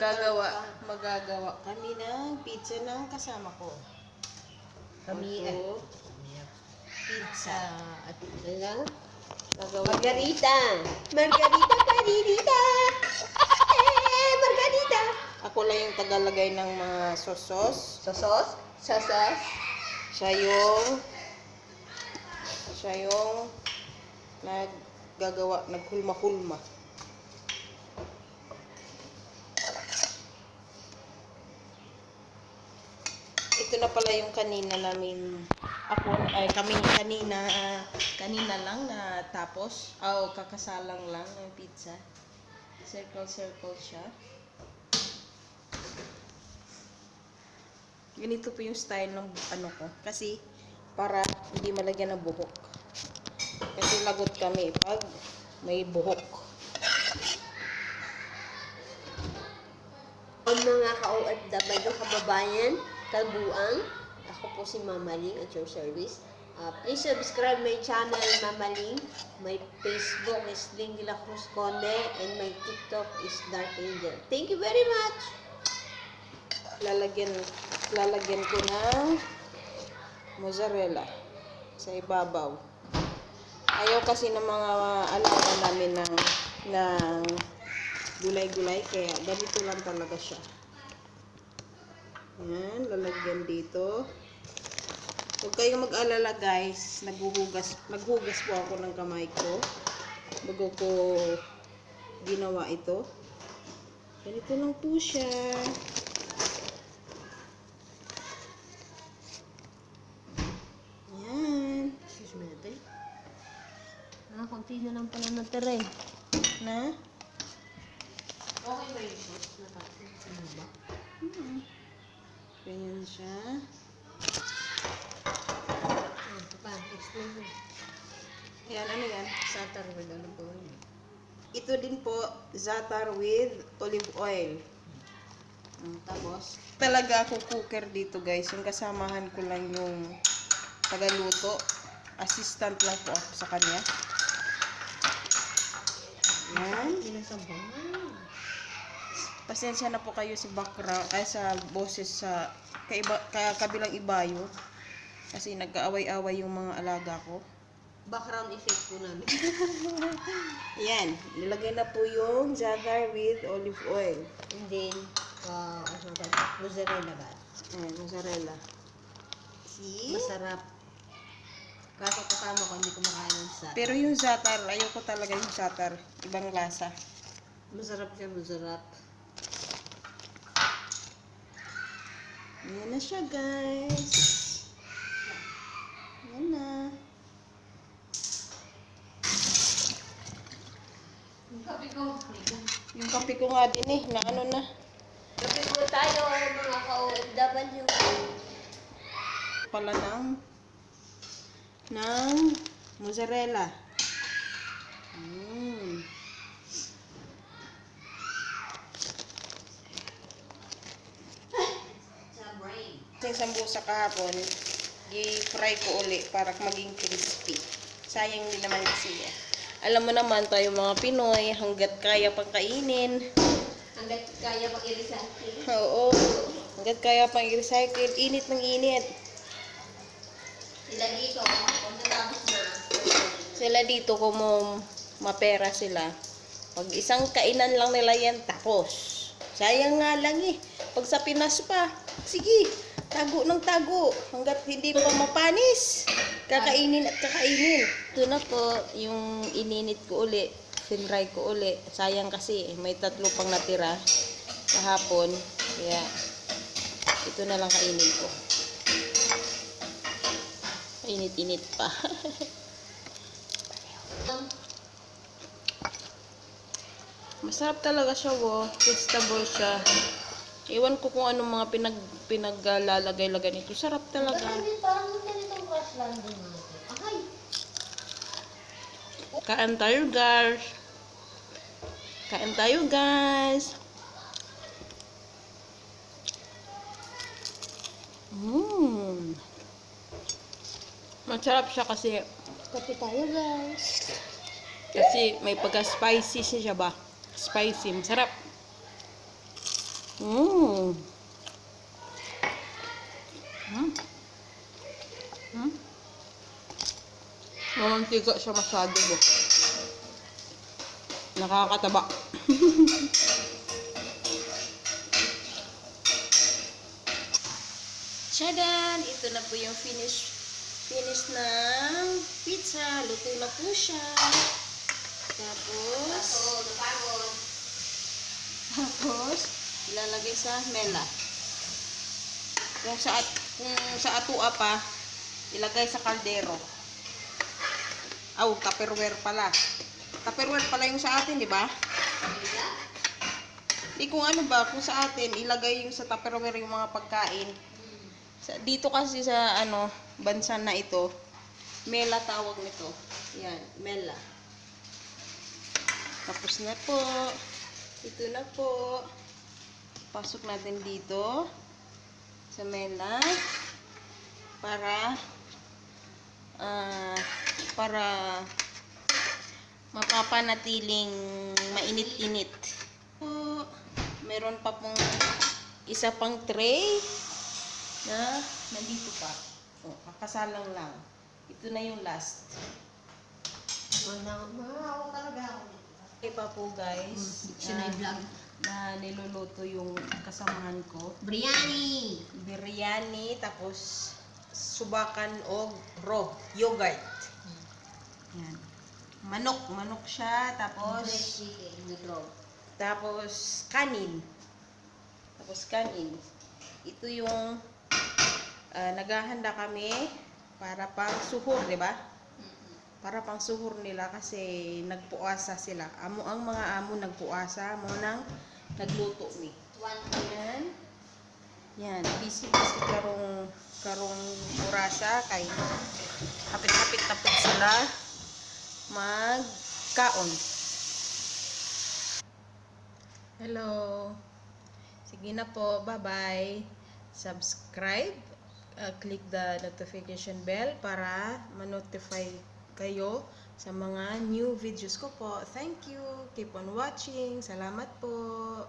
Magagawa. Magagawa kami ng pizza ng kasama ko. Kami ay Ako, pizza. at ano lang? Gagawa Margarita! Margarita Margarita! Eh, Margarita! Ako lang yung tagalagay ng mga sosos. Sosos? Sosos? Siya yung siya yung naggagawa, naghulma-hulma. Ito na pala yung kanina namin ako ay kami kanina kanina lang na tapos oh, kakasalang lang ng pizza. Circle circle siya. Ganito po yung style ng ano ko. Kasi, para hindi malagyan ng buhok. Kasi lagot kami pag may buhok. Ang mga ka-OFW kababayan, kabuang, ako po si Mama Ling at your service. Uh, please subscribe my channel, Mama Ling. My Facebook is Ling Cruz Conde and my TikTok is Dark Angel. Thank you very much! Lalagyan, lalagyan ko ng mozzarella sa ibabaw. Ayaw kasi ng mga alaga namin ng, ng gulay-gulay, kaya ganito lang talaga siya. Yan, lalagyan dito. Huwag kayong mag-alala guys, naghuhugas, naghugas po ako ng kamay ko bago ko ginawa ito. Ganito lang po siya. Yan. Excuse me natin. Ah, konti na lang pala natira eh. Na? Okay ba yung sauce na pati? Ano ba? Hmm. Ganyan siya. Ito pa. Explain mo. Yan, ano yan? Satar with ano po yun? Ito din po, za'atar with olive oil. Mm, tapos, talaga ako cooker dito guys. Yung kasamahan ko lang yung tagaluto. Assistant lang po ako sa kanya. Yan. Pinasabang. Pasensya na po kayo sa background, ay sa boses sa kaiba, ka, kabilang ibayo. Kasi nag-aaway-away yung mga alaga ko. Background effect po namin. Yan, nilagay na po yung za'atar with olive oil. And then, uh, ano ba? Mozzarella ba? Ayan, mozzarella. See? Masarap. Kaso kasama ko, hindi ko makain ng sa. Pero yung za'atar, ayoko talaga yung za'atar. Ibang lasa. Masarap siya, masarap. Ayan na siya, guys. Ayan na. Yung kape ko. Yung kape ko nga din eh, na ano na. Kape po tayo, mga ka-OFW. Pala ng ng mozzarella. Mm. Sa Yung sambusa kahapon, i-fry ko uli para maging crispy. Sayang din naman kasi eh. Alam mo naman tayo mga Pinoy, hanggat kaya pang kainin. Hanggat kaya pang i-recycle. Oo. Hanggat kaya pang i-recycle, init ng init. Sila dito, kung natapos na. Sila dito kung mo- mapera sila. Pag isang kainan lang nila yan, tapos. Sayang nga lang eh. Pag sa Pinas pa, sige, tago ng tago. Hanggat hindi pa mapanis. Kakainin at kakainin. Ito na po, yung ininit ko uli. Sinry ko uli. Sayang kasi, eh, may tatlo pang natira kahapon. Kaya, ito na lang kainin ko. Init-init pa. Masarap talaga siya, wo. Vegetable siya. Iwan ko kung anong mga pinag pinaglalagay-lagay nito. Sarap talaga. Hindi, parang ganitong crash landing natin. Ay! Kain tayo, guys. Kain tayo, guys. Mmm. Masarap siya kasi Kape tayo, guys. kasi may pagka-spicy siya ba? Spicy, masarap. Mmm. Hmm. Hmm. Mamantika siya masyado bo. Nakakataba. Tchadan! Ito na po yung finish finish ng pizza. Luto na po siya. Tapos, tapos, ilalagay sa mela. Kung sa, at- kung sa atua pa, ilagay sa kaldero. Aw, tupperware pala. Tupperware pala yung sa atin, di ba? Di kung ano ba, kung sa atin, ilagay yung sa tupperware yung mga pagkain. Sa, dito kasi sa ano, bansa na ito, mela tawag nito. Yan, mela. Tapos na po. Ito na po. Pasok natin dito sa mela para ah para mapapanatiling mainit-init. Po, meron pa pong isa pang tray na nandito pa. Oh, kakasalang lang. Ito na yung last. Ipa po guys, Sinay ah, vlog. Na niluluto yung kasamahan ko. Biryani! Biryani, tapos subakan o raw yogurt. Yan. Manok, manok siya, tapos tapos kanin. Tapos kanin. Ito yung ah, naghahanda kami para pang suhor, di ba? Para pang suhor nila kasi nagpuasa sila. Amo ang mga amo nagpuasa mo nang nagluto ni. One Yan. Yan, busy busy karong karong orasa kay hapit-hapit tapos sila magkaon. Hello. Sige na po, bye-bye. Subscribe, uh, click the notification bell para ma-notify kayo sa mga new videos ko po. Thank you. Keep on watching. Salamat po.